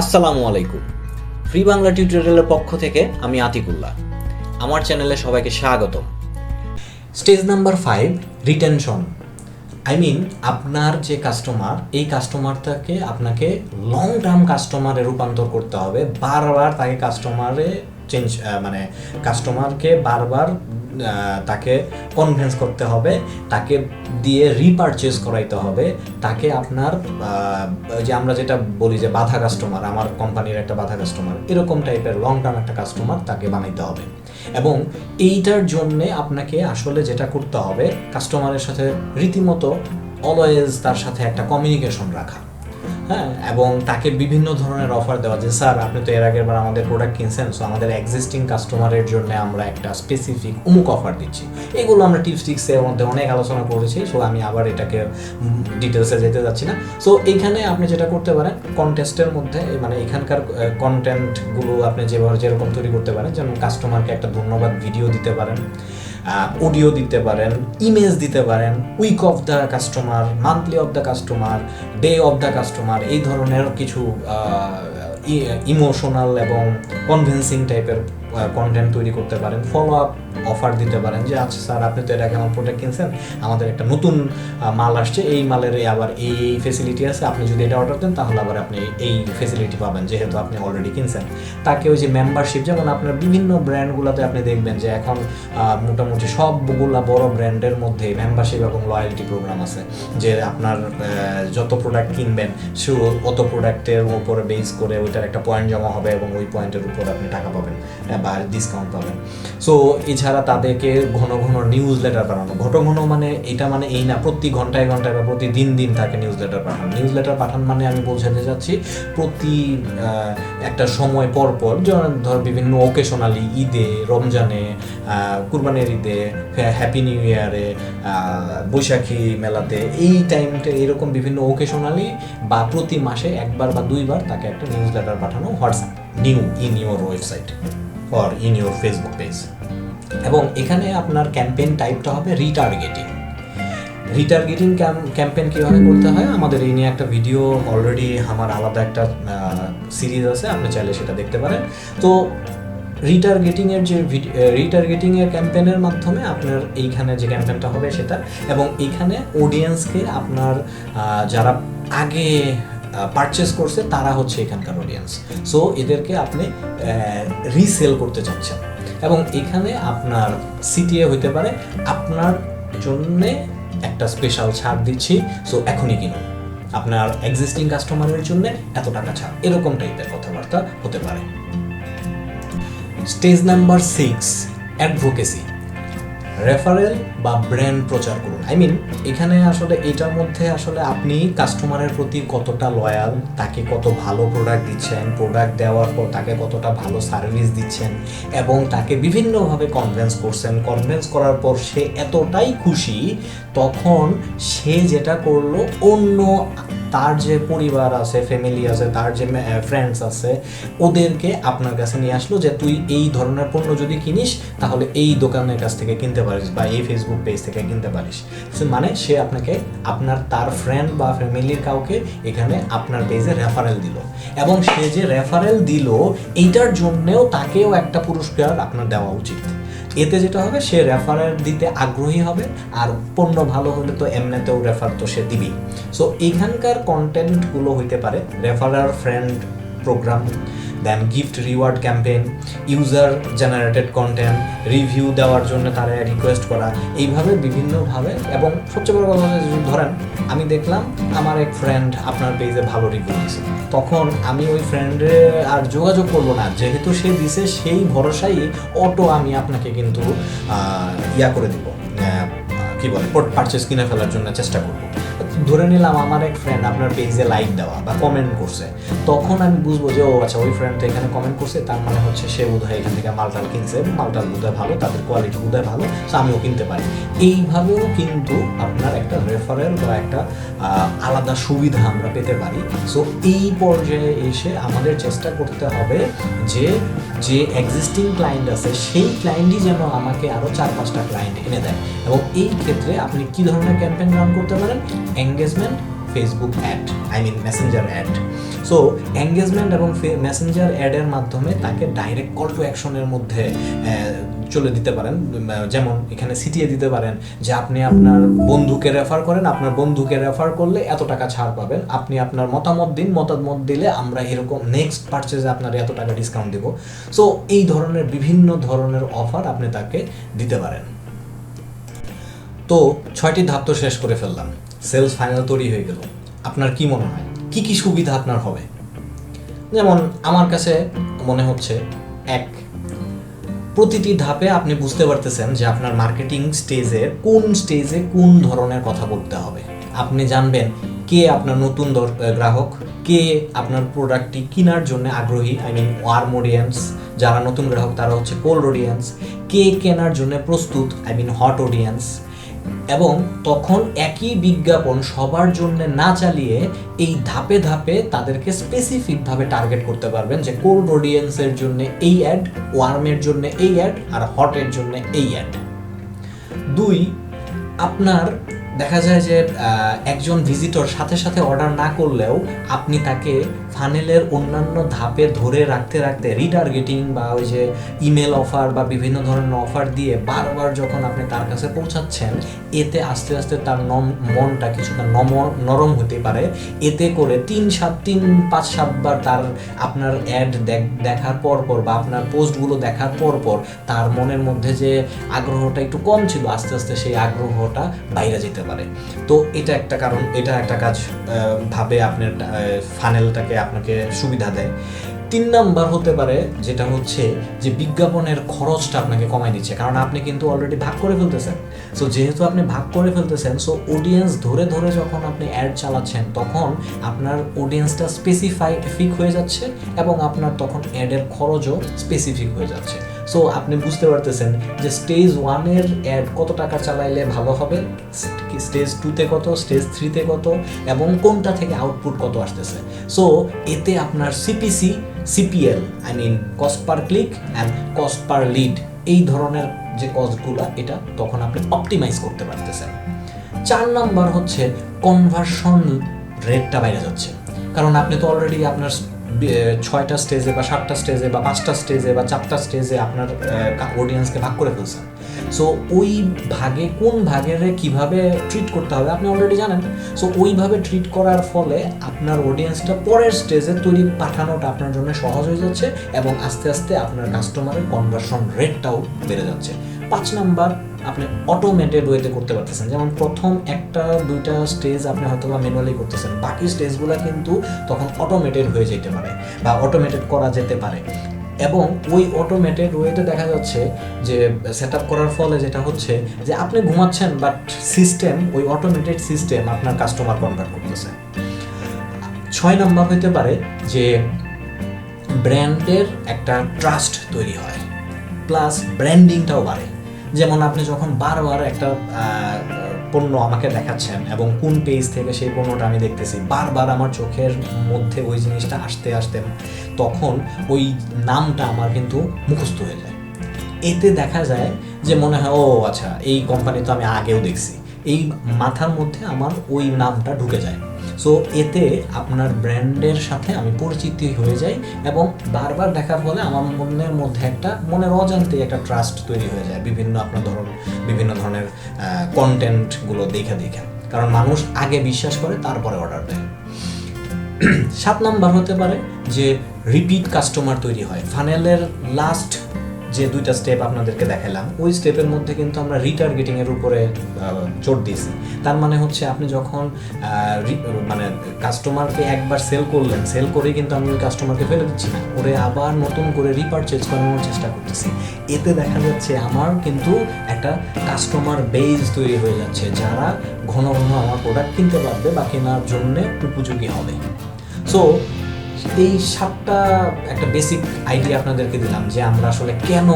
আসসালামু আলাইকুম। ফ্রি বাংলা টিউটোরিয়ালের পক্ষ থেকে আমি আতিকুল্লাহ। আমার চ্যানেলে সবাইকে স্বাগতম। Stage number five retention I mean আপনার যে কাস্টমার এই কাস্টমারটাকে আপনাকে লং টার্ম কাস্টমারে রূপান্তর করতে হবে। বারবার তাকে কাস্টমারে চেঞ্জ মানে কাস্টমারকে বারবার তাকে কনভিন্স করতে হবে, তাকে দিয়ে রিপারচেজ করাইতে হবে। তাকে আপনার যে আমরা যেটা বলি যে বাধা কাস্টমার আমার কোম্পানির একটা বাধা কাস্টমার এরকম টাইপের লং টার্ম একটা কাস্টমার তাকে বানাইতে হবে। এবং এইটার জন্যে আপনাকে আসলে যেটা করতে হবে কাস্টমারের সাথে রীতিমতো অলওয়েজ তার সাথে একটা কমিউনিকেশন রাখা। হ্যাঁ এবং তাকে বিভিন্ন ধরনের অফার দেওয়া যে, স্যার, আপনি তো এর আগের বার আমাদের প্রোডাক্ট কিনছেন সো আমাদের এক্সিস্টিং কাস্টমারের জন্য আমরা একটা স্পেসিফিক অমুক অফার দিচ্ছি। এগুলো আমরা টিপস টিক্সের মধ্যে অনেক আলোচনা করেছি সো আমি আবার এটাকে ডিটেলসে যেতে যাচ্ছি না। সো এইখানে আপনি যেটা করতে পারেন কন্টেস্টের মধ্যে মানে এখানকার কন্টেন্টগুলো আপনি যেভাবে, যেরকম তৈরি করতে পারেন, যেমন কাস্টমারকে একটা ধন্যবাদ ভিডিও দিতে পারেন। অডিও দিতে পারেন ইমেজ দিতে পারেন week of the customer monthly of the customer day of the customer এই ধরনের কিছু ইমোশনাল এবং কনভিন্সিং টাইপের কন্টেন্ট তৈরি করতে পারেন। ফলো আপ অফার দিতে পারেন যে আচ্ছা স্যার, আপনি তো এটা আমার প্রোডাক্ট কিনছেন? আমাদের একটা নতুন মাল আসছে। এই মালের আবার এই এই ফেসিলিটি আছে। আপনি যদি এটা অর্ডার দেন, তাহলে আবার আপনি এই ফেসিলিটি পাবেন, যেহেতু আপনি অলরেডি কিনছেন। তাকে ওই যে মেম্বারশিপ যেমন আপনার বিভিন্ন ব্র্যান্ডগুলোতে আপনি দেখবেন যে, এখন মোটামুটি সবগুলা বড় ব্র্যান্ডের মধ্যে মেম্বারশিপ এবং লয়্যালটি প্রোগ্রাম আছে। যে আপনার যত প্রোডাক্ট কিনবেন, সে, অত প্রোডাক্টের উপরে বেস করে ওইটার একটা পয়েন্ট জমা হবে এবং ওই পয়েন্টের উপর আপনি টাকা পাবেন, বা ডিসকাউন্ট পাবেন। সো এছাড়া তাদেরকে ঘন ঘন নিউজ লেটার পাঠানো ঘন ঘন মানে এটা মানে এই না, প্রতি ঘন্টায় ঘন্টায় বা প্রতি দিন দিন তাকে নিউজ লেটার পাঠানো। নিউজ লেটার পাঠান মানে আমি বোঝাতে যাচ্ছি প্রতি একটা সময় পর পর ধর বিভিন্ন ওকেশনালি ঈদে, রমজানে কুরবানির ঈদে হ্যাপি নিউ ইয়ারে বৈশাখী মেলাতে, এই টাইমটা এরকম বিভিন্ন ওকেশনালি বা প্রতি মাসে একবার বা দুইবার তাকে একটা নিউজ লেটার পাঠানো WhatsApp new in your website or in your Facebook page এবং এখানে আপনার ক্যাম্পেইন টাইপটা হবে রিটার্গেটিং রিটার্গেটিং ক্যাম্পেইন কীভাবে করতে হয়? আমাদের এই নিয়ে একটা ভিডিও অলরেডি আমার আলাদা একটা সিরিজ আছে, আপনি চাইলে সেটা দেখতে পারেন। তো রিটার্গেটিং এর যে রিটার্গেটিং এর ক্যাম্পেইনের মাধ্যমে আপনার এইখানে যে ক্যাম্পেনটা হবে সেটা, এবং এইখানে অডিয়েন্সকে আপনার যারা আগে পারচেস করছে, তারা হচ্ছে এখানকার অডিয়েন্স সো এদেরকে আপনি রিসেল করতে চাচ্ছেন। এবং এখানে আপনার সিটিএ হইতে পারে, আপনার জন্যে একটা স্পেশাল ছাড় দিচ্ছি সো এখনই কিনুন। আপনার এক্সিস্টিং কাস্টমারের জন্য এত টাকা ছাড়। এরকম টাইপের কথাবার্তা হতে পারে। Stage number six advocacy referral বা ব্র্যান্ড প্রচার করুন। আই মিন এখানে আসলে এটার মধ্যে আসলে আপনি কাস্টমারের প্রতি কতটা লয়াল তাকে কত ভালো প্রোডাক্ট দিচ্ছেন প্রোডাক্ট দেওয়ার পর তাকে কতটা ভালো সার্ভিস দিচ্ছেন এবং তাকে বিভিন্নভাবে কনভেন্স করছেন কনভেন্স করার পর সে এতটাই খুশি তখন সে যেটা করল, অন্য তার যে পরিবার আছে ফ্যামিলি আছে, তার যে ফ্রেন্ডস আছে, ওদেরকে আপনার কাছে নিয়ে আসলো যে, তুই এই ধরনের পণ্য যদি কিনিস, তাহলে এই দোকানের কাছ থেকে কিনতে পারিস বা এই ফেসবুক পেজ থেকে কিনতে পারিস। মানে সে আপনাকে, আপনার তার ফ্রেন্ড বা ফ্যামিলির কাউকে এখানে আপনার পেজে রেফারেল দিল। এবং সে যে রেফারেল দিল, এইটার জন্যেও তাকেও একটা পুরস্কার আপনার দেওয়া উচিত। এতে যেটা হবে, সে রেফারের দিতে আগ্রহী হবে আর পণ্য ভালো হলে তো এমনিতেও রেফার তো সে দিবেই। সো এখানকার কন্টেন্টগুলো হইতে পারে রেফারার ফ্রেন্ড প্রোগ্রাম দেন gift reward campaign user generated content review দেওয়ার জন্য তারা রিকোয়েস্ট করা, এইভাবে বিভিন্নভাবে এবং সবচেয়ে বড় কথা যদি ধরেন, আমি দেখলাম আমার এক ফ্রেন্ড আপনার পেজে ভালো রিভিউ দিছে। তখন আমি ওই ফ্রেন্ডে আর যোগাযোগ করব না, যেহেতু সে দিছে সেই ভরসাই অটো আমি আপনাকে কিন্তু ইয়া করে দিব কি বলে পারচেস কিনে ফেলার জন্য চেষ্টা করব। ধরে নিলাম আমার এক ফ্রেন্ড আপনার পেজে লাইক দেওয়া বা কমেন্ট করছে। তখন আমি বুঝব যে, ও আচ্ছা ওই ফ্রেন্ড তো এখানে কমেন্ট করছে, তার মানে হচ্ছে সে বোধহয় এখান থেকে মালটাল কিনছে মালটাল বোধহয় ভালো, তাদের কোয়ালিটি বোধহয় ভালো সো আমিও কিনতে পারি। এইভাবেও কিন্তু আপনার একটা রেফারেল বা একটা আলাদা সুবিধা আমরা পেতে পারি। সো এই পর্যায়ে এসে আমাদের চেষ্টা করতে হবে যে যে এক্সিস্টিং ক্লায়েন্ট আছে, সেই ক্লায়েন্টই যেন আমাকে আরও চার পাঁচটা ক্লায়েন্ট এনে দেয়। এবং এই ক্ষেত্রে আপনি কি ধরনের ক্যাম্পেইন রান করতে পারেন? Engagement Facebook ad I mean messenger ad so engagement এবং মেসেঞ্জার অ্যাডের মাধ্যমে তাকে ডাইরেক্ট কল টু অ্যাকশনের মধ্যে চলে দিতে পারেন। যেমন এখানে সিটিয়ে দিতে পারেন যে আপনি আপনার বন্ধুকে রেফার করেন, আপনার বন্ধুকে রেফার করলে এত টাকা ছাড় পাবেন। আপনি আপনার মতামত দিন, মতামত দিলে আমরা এরকম নেক্সট পারচেজে আপনার এত টাকা ডিসকাউন্ট দিব। সো এই ধরনের বিভিন্ন ধরনের অফার আপনি তাকে দিতে পারেন। তো, ছয়টি ধাপ তো শেষ করে ফেললাম। সেলস ফাইনাল তৈরি হয়ে গেল। আপনার কি মনে হয়? কি কি সুবিধা আপনার হবে? যেমন আমার কাছে মনে হচ্ছে, এক, প্রতিটি ধাপে আপনি বুঝতে পারতেছেন যে আপনার মার্কেটিং স্টেজে কোন স্টেজে কোন ধরনের কথা বলতে হবে। আপনি জানবেন কে আপনার নতুন গ্রাহক, কে আপনার প্রোডাক্টটি কেনার জন্য আগ্রহী, আই মিন ওয়ার্ম অডিয়েন্স যারা নতুন গ্রাহক, তারা হচ্ছে কোল্ড অডিয়েন্স কে কেনার জন্য প্রস্তুত, আই মিন হট অডিয়েন্স এবং তখন একই বিজ্ঞাপন সবার জন্য না চালিয়ে এই ধাপে ধাপে তাদেরকে স্পেসিফিকভাবে টার্গেট করতে পারবেন যে কোল্ড অডিয়েন্সের জন্য এই অ্যাড ওয়ার্মের জন্য এই অ্যাড আর হটের জন্য এই অ্যাড দুই, আপনার দেখা যায় যে একজন ভিজিটর সাথে সাথে অর্ডার না করলেও আপনি তাকে ফানেলের অন্যান্য ধাপে ধরে রাখতে রাখতে রিটার্গেটিং বা ওই যে ইমেল অফার বা বিভিন্ন ধরনের অফার দিয়ে বারবার যখন আপনি তার কাছে পৌঁছাচ্ছেন, এতে আস্তে আস্তে তার নম, মনটা কিছুটা নম, নরম হতে পারে। এতে করে তিন সাত, তিন, পাঁচ সাতবার তার আপনার অ্যাড দেখার পর পর বা আপনার পোস্টগুলো দেখার পর পর তার মনের মধ্যে যে আগ্রহটা একটু কম ছিল, আস্তে আস্তে সেই আগ্রহটা বাইরে যেতে পারে। তো এটা একটা কারণ, এটা একটা কাজ ভাবে আপনার ফানেলটাকে আপনাকে সুবিধা দেয়। তিন নাম্বার হতে পারে যেটা হচ্ছে যে বিজ্ঞাপনের খরচটা আপনাকে কমাই দিচ্ছে। কারণ আপনি কিন্তু অলরেডি ভাগ করে ফেলতেছেন। সো যেহেতু আপনি ভাগ করে ফেলতেছেন সো অডিয়েন্স ধরে ধরে যখন আপনি অ্যাড চালাচ্ছেন, তখন আপনার অডিয়েন্সটা স্পেসিফাই ফিক হয়ে যাচ্ছে এবং আপনার তখন অ্যাডের খরচও স্পেসিফিক হয়ে যাচ্ছে। সো আপনি বুঝতে পারতেছেন যে স্টেজ ওয়ানের অ্যাড কত টাকা চালাইলে ভালো হবে? স্টেজ টুতে কত? স্টেজ থ্রিতে কত? এবং কোনটা থেকে আউটপুট কত আসতেছে? সো এতে আপনার CPC CPL I mean cost per click and cost per lead এই ধরনের যে কস্টগুলো এটা তখন আপনি অপটিমাইজ করতে পারতেছেন। চার নাম্বার হচ্ছে কনভার্সন রেটটা বাইরে যাচ্ছে। কারণ আপনি তো অলরেডি আপনার ছয়টা স্টেজে বা সাতটা স্টেজে বা পাঁচটা স্টেজে বা চারটা স্টেজে আপনার অডিয়েন্সকে ভাগ করে ফেলছেন। সো ওই ভাগে, কোন ভাগের কীভাবে ট্রিট করতে হবে আপনি অলরেডি জানেন। সো ওইভাবে ট্রিট করার ফলে আপনার অডিয়েন্সটা পরের স্টেজে তৈরি পাঠানোটা আপনার জন্য সহজ হয়ে যাচ্ছে এবং আস্তে আস্তে আপনার কাস্টমারের কনভার্সন রেটটাও বেড়ে যাচ্ছে। পাঁচ নাম্বার আপনি অটোমেটেড ওয়েতে করতে পারতেছেন। যেমন প্রথম একটা, দুইটা স্টেজ আপনি হয়তো বা ম্যানুয়ালি করতেছেন। বাকি স্টেজগুলো কিন্তু তখন অটোমেটেড হয়ে যেতে পারে বা অটোমেটেড করা যেতে পারে। এবং ওই অটোমেটেড ওয়েতে দেখা যাচ্ছে যে সেট করার ফলে যেটা হচ্ছে যে, আপনি ঘুমাচ্ছেন বাট সিস্টেম ওই অটোমেটেড সিস্টেম আপনার কাস্টমার কনভার্ট করতেছে। ছয় নম্বর হইতে পারে যে ব্র্যান্ডের একটা ট্রাস্ট তৈরি হয়। প্লাস ব্র্যান্ডিংটাও বাড়ে। যেমন আপনি যখন বারবার একটা পণ্য আমাকে দেখাচ্ছেন এবং কোন পেজ থেকে সেই পণ্যটা আমি দেখতেছি, বারবার আমার চোখের মধ্যে ওই জিনিসটা আসতে আসতে তখন ওই নামটা আমার কিন্তু মুখস্থ হয়ে যায়। এতে দেখা যায় যে মনে হয়, ও আচ্ছা এই কোম্পানি তো আমি আগেও দেখছি। এই মাথার মধ্যে আমার ওই নামটা ঢুকে যায়। সো এতে আপনার ব্র্যান্ডের সাথে আমি পরিচিতি হয়ে যাই এবং বারবার দেখার ফলে আমার মনের মধ্যে একটা মনের অজান্তে একটা ট্রাস্ট তৈরি হয়ে যায় বিভিন্ন আপনার ধরুন, বিভিন্ন ধরনের কন্টেন্টগুলো দেখে দেখে। কারণ মানুষ আগে বিশ্বাস করে, তারপরে অর্ডার দেয়। সাত নাম্বার হতে পারে যে রিপিট কাস্টমার তৈরি হয়। ফানেলের লাস্ট যে দুইটা স্টেপ আপনাদেরকে দেখালাম, ওই স্টেপের মধ্যে কিন্তু আমরা রিটার্গেটিং এর উপরে জোর দিয়েছি। তার মানে হচ্ছে আপনি যখন মানে কাস্টমারকে একবার সেল করলেন সেল করে কিন্তু আমি ওই কাস্টমারকে ফেলে দিচ্ছি না। ওরে আবার নতুন করে রিপারচেজ করানোর চেষ্টা করতেছি। এতে দেখা যাচ্ছে আমার কিন্তু একটা কাস্টমার বেজ তৈরি হয়ে যাচ্ছে, যারা ঘন ঘন আমার প্রোডাক্ট কিনতে পারবে বা কেনার জন্য উপযোগী হবে। সো এই সাতটা একটা বেসিক আইডিয়া আপনাদেরকে দিলাম যে আমরা আসলে কেন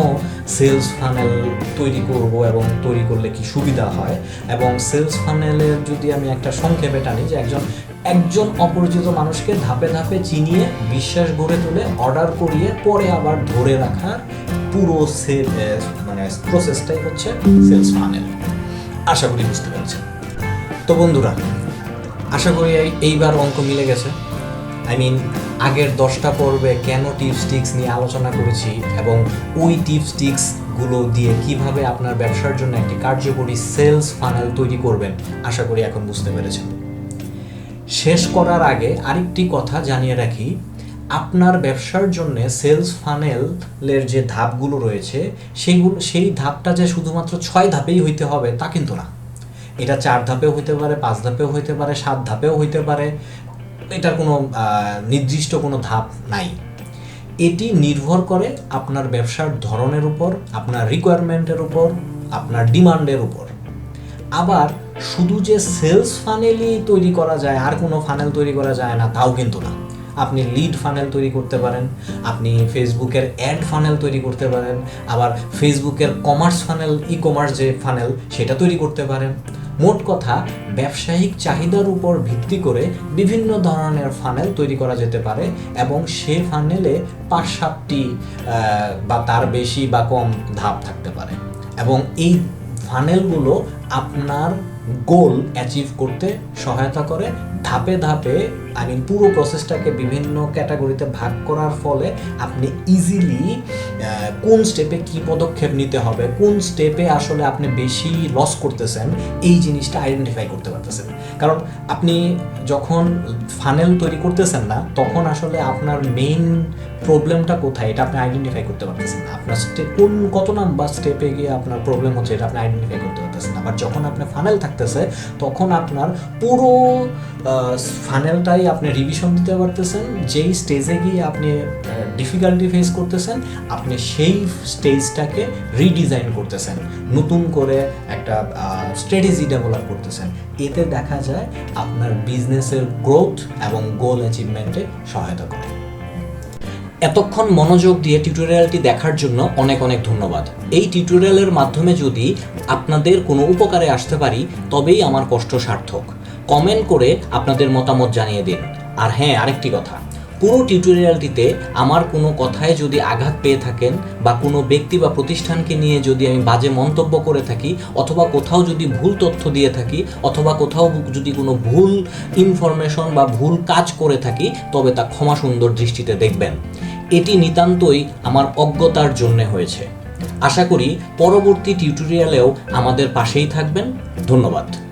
সেলস ফানেল তৈরি করব এবং তৈরি করলে কি সুবিধা হয়। এবং সেলস ফানেলের যদি আমি একটা সংক্ষেপে টানি যে একজন একজন অপরিচিত মানুষকে ধাপে ধাপে চিনিয়ে বিশ্বাস গড়ে তুলে অর্ডার করিয়ে পরে আবার ধরে রাখার পুরো সেল মানে প্রসেসটাই হচ্ছে সেলস ফানেল আশা করি বুঝতে পারছেন। তো বন্ধুরা, আশা করি এই- এইবার অঙ্ক মিলে গেছে। আই মিন আগের দশটা পর্বে কেন টিপস টিক্স নিয়ে আলোচনা করেছি এবং ওই টিপস টিক্সগুলো দিয়ে কীভাবে আপনার ব্যবসার জন্য একটি কার্যকরী সেলস ফানেল তৈরি করবেন, আশা করি এখন বুঝতে পেরেছেন। শেষ করার আগে আরেকটি কথা জানিয়ে রাখি, আপনার ব্যবসার জন্য সেলস ফানেলের যে ধাপগুলো রয়েছে সেইগুলো সেই ধাপটা যে শুধুমাত্র ছয় ধাপেই হইতে হবে তা কিন্তু না। এটা চার ধাপেও হইতে পারে, পাঁচ ধাপেও হইতে পারে, সাত ধাপেও হইতে পারে এটার কোনো নির্দিষ্ট কোনো ধাপ নাই। এটি নির্ভর করে আপনার ব্যবসার ধরনের উপর, আপনার রিকোয়ারমেন্টের উপর, আপনার ডিমান্ডের উপর। আবার শুধু যে সেলস ফানেলই তৈরি করা যায়, আর কোনো ফানেল তৈরি করা যায় না, তাও কিন্তু না। আপনি লিড ফানেল তৈরি করতে পারেন, আপনি ফেসবুকের অ্যাড ফানেল তৈরি করতে পারেন, আবার ফেসবুকের কমার্স ফানেল ই কমার্স যে ফানেল সেটা তৈরি করতে পারেন। মোট কথা, ব্যবসায়িক চাহিদার উপর ভিত্তি করে বিভিন্ন ধরনের ফানেল তৈরি করা যেতে পারে এবং সে ফানেলে পাঁচ সাতটি বা তার বেশি বা কম ধাপ থাকতে পারে। এবং এই ফানেলগুলো আপনার গোল অ্যাচিভ করতে সহায়তা করে। ধাপে ধাপে আই মিন পুরো প্রসেসটাকে বিভিন্ন ক্যাটাগরিতে ভাগ করার ফলে আপনি ইজিলি কোন স্টেপে কি পদক্ষেপ নিতে হবে, কোন স্টেপে আসলে আপনি বেশি লস করতেছেন, এই জিনিসটা আইডেন্টিফাই করতে পারতেছেন। কারণ আপনি যখন ফানেল তৈরি করতেছেন না, তখন আসলে আপনার মেইন প্রবলেমটা কোথায়, এটা আপনি আইডেন্টিফাই করতে পারতেছেন আপনার স্টেপ কোন কত নাম্বার স্টেপে গিয়ে আপনার প্রবলেম হচ্ছে, এটা আপনি আইডেন্টিফাই করতে পারতেছেন না। আবার যখন আপনার ফানেল থাকতেছে, তখন আপনার পুরো ফানেলটাই আপনি রিভিশন দিতে পারতেছেন। যেই স্টেজে গিয়ে আপনি ডিফিকাল্টি ফেস করতেছেন, আপনি সেই স্টেজটাকে রিডিজাইন করতেছেন। নতুন করে একটা স্ট্র্যাটেজি ডেভেলপ করতেছেন। এতে দেখা যায় আপনার বিজনেসের গ্রোথ এবং গোল অ্যাচিভমেন্টে সহায়তা করে। এতক্ষণ মনোযোগ দিয়ে টিউটোরিয়ালটি দেখার জন্য অনেক অনেক ধন্যবাদ। এই টিউটোরিয়ালের মাধ্যমে যদি আপনাদের কোনো উপকারে আসতে পারি, তবেই আমার কষ্ট সার্থক। কমেন্ট করে আপনাদের মতামত জানিয়ে দিন। আর হ্যাঁ আরেকটি কথা। পুরো টিউটোরিয়ালটিতে আমার কোনো কথায় যদি আঘাত পেয়ে থাকেন বা কোনো ব্যক্তি বা প্রতিষ্ঠানকে নিয়ে যদি আমি বাজে মন্তব্য করে থাকি, অথবা কোথাও যদি ভুল তথ্য দিয়ে থাকি, অথবা কোথাও যদি কোনো ভুল ইনফরমেশন বা ভুল কাজ করে থাকি, তবে তা ক্ষমা সুন্দর দৃষ্টিতে দেখবেন। এটি নিতান্তই আমার অজ্ঞতার জন্যে হয়েছে। আশা করি পরবর্তী টিউটোরিয়ালেও আমাদের পাশেই থাকবেন। ধন্যবাদ।